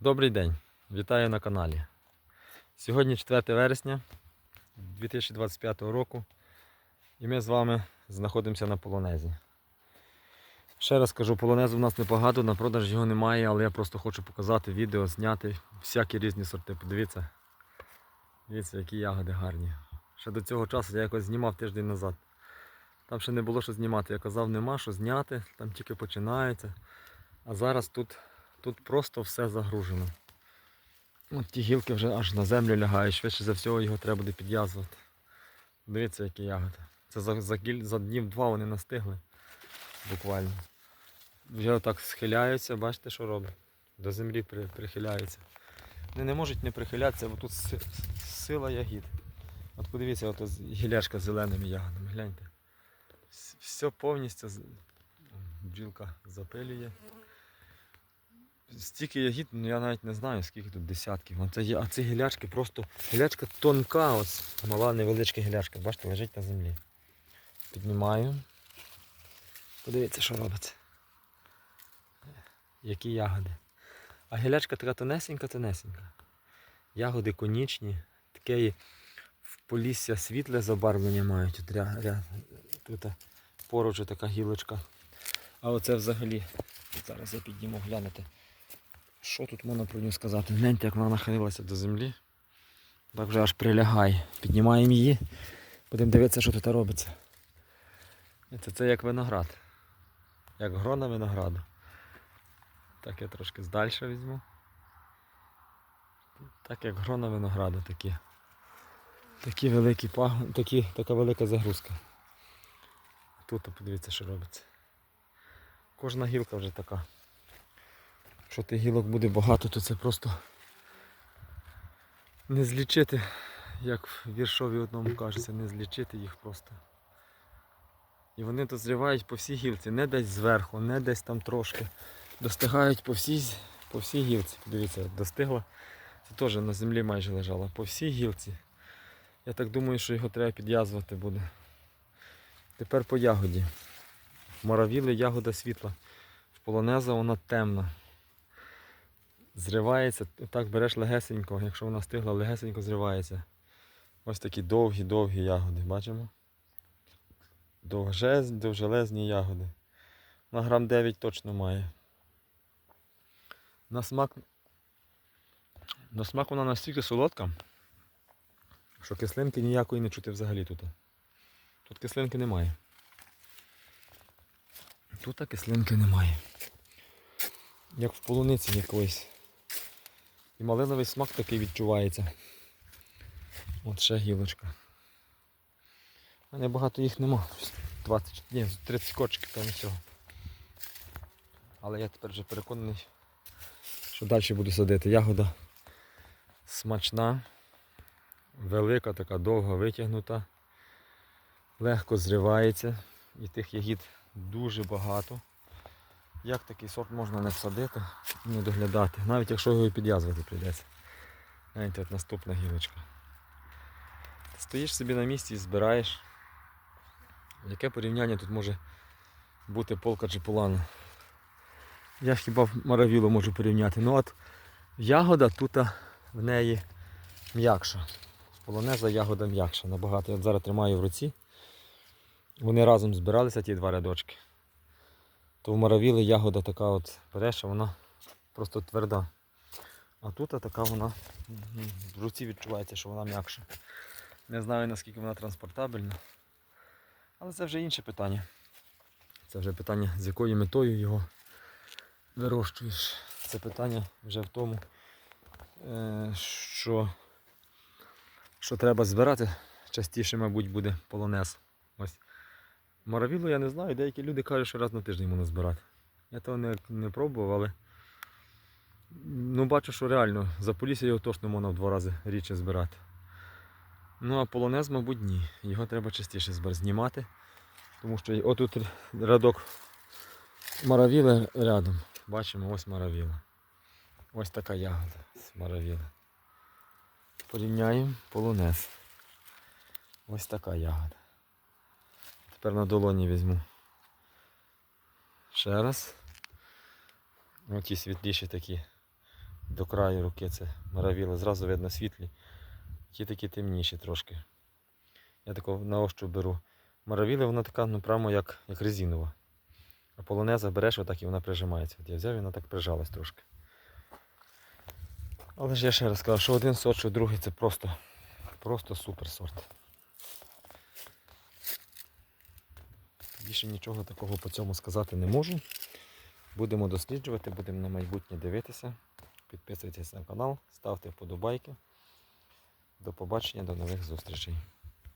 Добрий день, вітаю на каналі. Сьогодні 4 вересня 2025 року і ми з вами знаходимося на полонезі. Ще раз кажу, полонезу в нас небагато, на продаж його немає, але я просто хочу показати відео, зняти всякі різні сорти. Подивіться, дивіться, які ягоди гарні. Ще до цього часу я якось знімав тиждень назад. Там ще не було що знімати. Я казав, нема що зняти, там тільки починається. А зараз тут Тут просто все загружено. От ті гілки вже аж на землю лягають, швидше за всього його треба буде підв'язувати. Дивіться, які ягоди. Це за, за, за днів два вони настигли. Буквально. Вже отак схиляються, бачите, що роблять? До землі при, прихиляються. Вони не можуть не прихилятися, бо тут си- сила ягід. От подивіться, от ось з зеленими ягодами, гляньте. Все повністю бджілка запилює. Стільки ягід, ну я навіть не знаю, скільки тут десятків. А це, а ці гілячки просто. Гілячка тонка, ось мала невеличка гілячка. Бачите, лежить на землі. Піднімаю. Подивіться, що робиться. Які ягоди. А гілячка така тонесенька, тонесенька. Ягоди конічні, таке в полісся світле забарвлення мають. Тут, ря, ря, тут поруч така гілочка. А оце взагалі. Зараз я підніму глянути. Що тут можна про нього сказати? Гляньте, як вона нахилилася до землі. Так вже аж прилягає. Піднімаємо її. Будемо дивитися, що тут робиться. Це, це як виноград. Як грона винограду. Так я трошки здальше візьму. Так як грона винограду такі. Такі великі такі, така велика загрузка. Тут подивіться, що робиться. Кожна гілка вже така. Якщо тих гілок буде багато, то це просто не злічити, як в віршові одному кажеться, не злічити їх просто. І вони дозрівають по всій гілці, не десь зверху, не десь там трошки. Достигають по всій, по всій гілці. Подивіться, достигла. Це теж на землі майже лежало. По всій гілці. Я так думаю, що його треба підв'язувати буде. Тепер по ягоді. Моравіли ягода світла. Полонеза вона темна. Зривається, так береш легесенько, якщо вона стигла, легесенько зривається. Ось такі довгі-довгі ягоди, бачимо? Довжез, довжелезні ягоди. На грам 9 точно має. На смак. На смак вона настільки солодка, що кислинки ніякої не чути взагалі тут. Тут кислинки немає. Тут кислинки немає. Як в полуниці якоїсь. І малиновий смак такий відчувається. От ще гілочка. У мене багато їх нема. 20, ні, 30 кочків там всього. Але я тепер вже переконаний, що далі буду садити. Ягода смачна, велика, така довга витягнута, легко зривається і тих ягід дуже багато. Як такий сорт можна не всадити, не доглядати, навіть якщо його і підв'язувати прийдеться. Гляньте, от наступна гілочка. Ти стоїш собі на місці і збираєш. Яке порівняння тут може бути полка чи полана? Я хіба маравілу можу порівняти. Ну от ягода тут в неї м'якша. Полонеза ягода м'якша. Набагато. Я зараз тримаю в руці. Вони разом збиралися, ті два рядочки. То в маравіли ягода така от береш, а вона просто тверда. А тут така вона в руці відчувається, що вона м'якша. Не знаю наскільки вона транспортабельна. Але це вже інше питання. Це вже питання, з якою метою його вирощуєш. Це питання вже в тому, е, що, що треба збирати частіше, мабуть, буде полонез. Ось. Моравілу я не знаю, деякі люди кажуть, що раз на тиждень можна збирати. Я того не, не пробував, але ну, бачу, що реально за полісся його точно можна в два рази рідше збирати. Ну а полонез, мабуть, ні. Його треба частіше знімати. Тому що отут рядок маравіли рядом. Бачимо, ось маравіла. Ось така ягода з. Порівняємо полонез. Ось така ягода. Тепер на долоні візьму. Ще раз. Оті світліші такі до краю руки це маравіли, зразу видно світлі. Ті такі темніші трошки. Я тако на ощуп беру. Маравіли вона така, ну прямо як, як резинова. А полонеза береш отак і вона прижимається. От я взяв і вона так прижалась трошки. Але ж я ще раз кажу, що один сорт, що другий це просто, просто супер сорт. Більше нічого такого по цьому сказати не можу. Будемо досліджувати, будемо на майбутнє дивитися. Підписуйтесь на канал, ставте вподобайки. До побачення, до нових зустрічей.